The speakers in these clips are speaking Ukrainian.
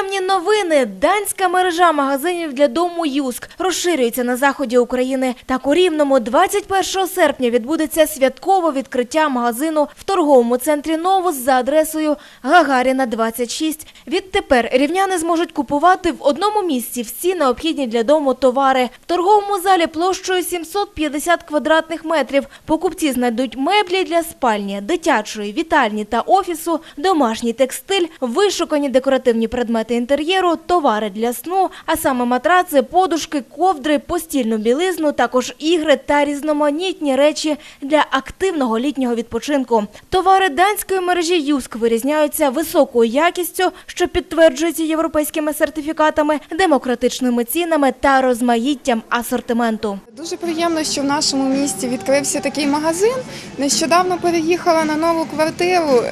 Приємні новини. Данська мережа магазинів для дому Юск розширюється на заході України. Так у Рівному 21 серпня відбудеться святкове відкриття магазину в торговому центрі Новус за адресою Гагаріна 26. Відтепер рівняни зможуть купувати в одному місці всі необхідні для дому товари. В торговому залі площею 750 квадратних метрів. Покупці знайдуть меблі для спальні, дитячої, вітальні та офісу, домашній текстиль, вишукані декоративні предмети інтер'єру, товари для сну, а саме матраци, подушки, ковдри, постільну білизну, також ігри та різноманітні речі для активного літнього відпочинку. Товари данської мережі Юск вирізняються високою якістю, що підтверджується європейськими сертифікатами, демократичними цінами та розмаїттям асортименту. Дуже приємно, що в нашому місті відкрився такий магазин. Нещодавно переїхала на нову квартиру.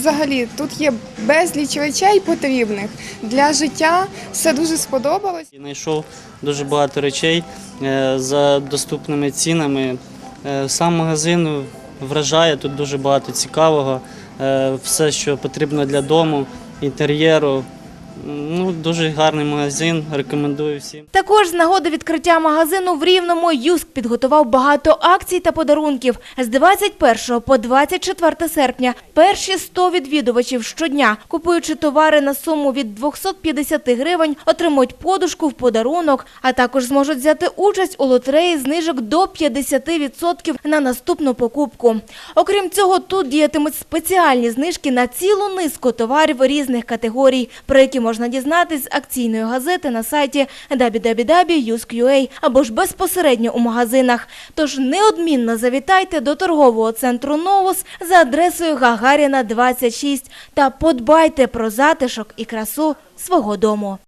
Взагалі тут є безліч речей потрібних для життя. Все дуже сподобалось. І Знайшов дуже багато речей е, за доступними цінами. Е, Сам магазин вражає, тут дуже багато цікавого. Е, Все, що потрібно для дому, інтер'єру. Ну, дуже гарний магазин, рекомендую всім. Також з нагоди відкриття магазину в Рівному Юск підготував багато акцій та подарунків. З 21 по 24 серпня перші 100 відвідувачів щодня, купуючи товари на суму від 250 гривень, отримують подушку в подарунок, а також зможуть взяти участь у лотереї знижок до 50% на наступну покупку. Окрім цього, тут діятимуть спеціальні знижки на цілу низку товарів різних категорій, про які можна дізнатись з акційної газети на сайті www.yusk.ua або ж безпосередньо у магазинах. Тож неодмінно завітайте до торгового центру «Новус» за адресою Гагаріна 26 та подбайте про затишок і красу свого дому.